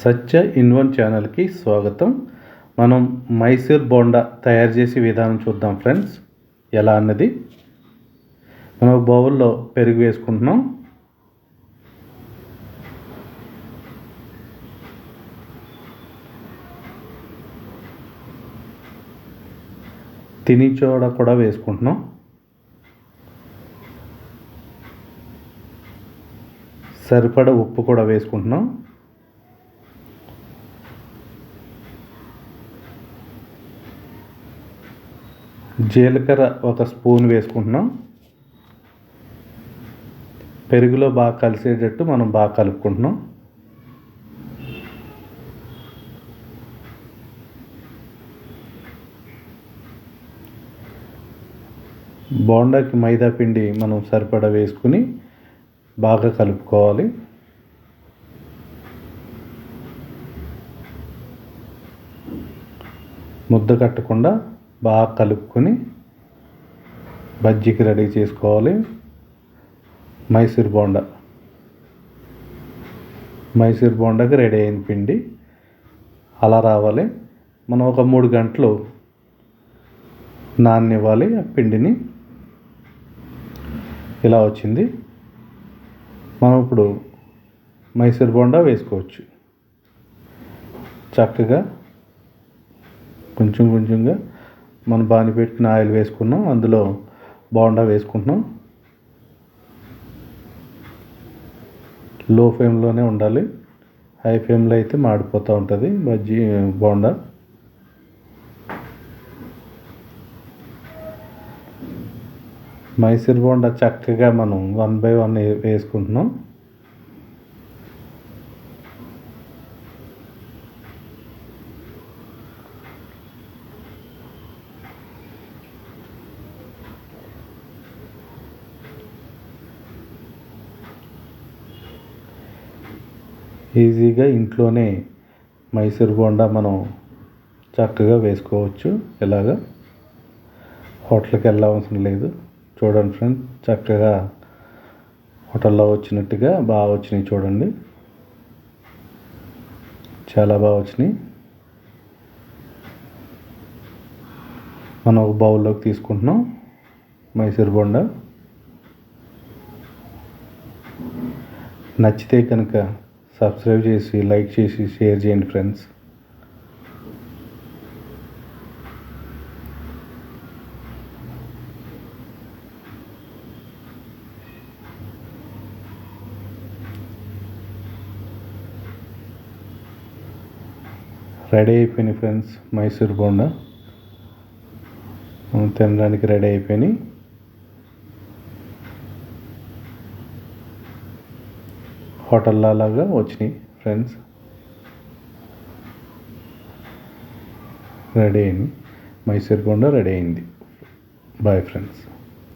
సత్య ఇన్వన్ ఛానల్కి స్వాగతం. మనం మైసూర్ బోండా తయారు చేసే విధానం చూద్దాం ఫ్రెండ్స్. ఎలా అన్నది? మనం బౌల్లో పెరుగు వేసుకుంటున్నాం. తిని చోడ కూడా వేసుకుంటున్నాం. సరిపడ ఉప్పు కూడా వేసుకుంటున్నాం. జీలకర్ర ఒక స్పూన్ వేసుకుంటున్నాం. పెరుగులో బాగా కలిసేటట్టు మనం బాగా కలుపుకుంటున్నాం. బోండాకి మైదా పిండి మనం సరిపడా వేసుకుని బాగా కలుపుకోవాలి. ముద్ద కట్టకుండా బాగా కలుపుకొని బజ్జీకి రెడీ చేసుకోవాలి. మైసూర్ బోండా. మైసూర్ బోండాకి రెడీ అయిన పిండి అలా రావాలి. మనం ఒక మూడు గంటలు నాననివ్వాలి ఆ పిండిని. ఇలా వచ్చింది. మనం ఇప్పుడు మైసూర్ బోండా వేసుకోవచ్చు. చక్కగా కొంచెం కొంచెంగా మనం బాగా పెట్టిన ఆయిల్ వేసుకున్నాం అందులో బోండా వేసుకుంటున్నాం. లో ఫ్లేమ్లోనే ఉండాలి. హై ఫ్లేమ్లో అయితే మాడిపోతూ ఉంటుంది బజ్జీ బోండా. మైసూర్ బోండా చక్కగా మనం వన్ బై వన్ వేసుకుంటున్నాం. ఈజీగా ఇంట్లోనే మైసూర్ బోండా మనం చక్కగా వేసుకోవచ్చు. ఇలాగా హోటల్కి వెళ్ళవలసిన లేదు. చూడండి ఫ్రెండ్స్ చక్కగా హోటల్లో వచ్చినట్టుగా బాగా వచ్చినాయి చూడండి. చాలా బాగా వచ్చినాయి. మనం ఒక బౌల్లోకి తీసుకుంటున్నాం మైసూర్ బొండ. నచ్చితే కనుక సబ్స్క్రైబ్ చేసి లైక్ చేసి షేర్ చేయండి ఫ్రెండ్స్. రెడీ అయిపోయినాయి ఫ్రెండ్స్ మైసూర్ బోండా. తినడానికి రెడీ అయిపోయినాయి. హోటల్లా లాగా వచ్చినాయి ఫ్రెండ్స్. రెడీ అయింది. మైసూర్ బోండా రెడీ అయింది. Bye friends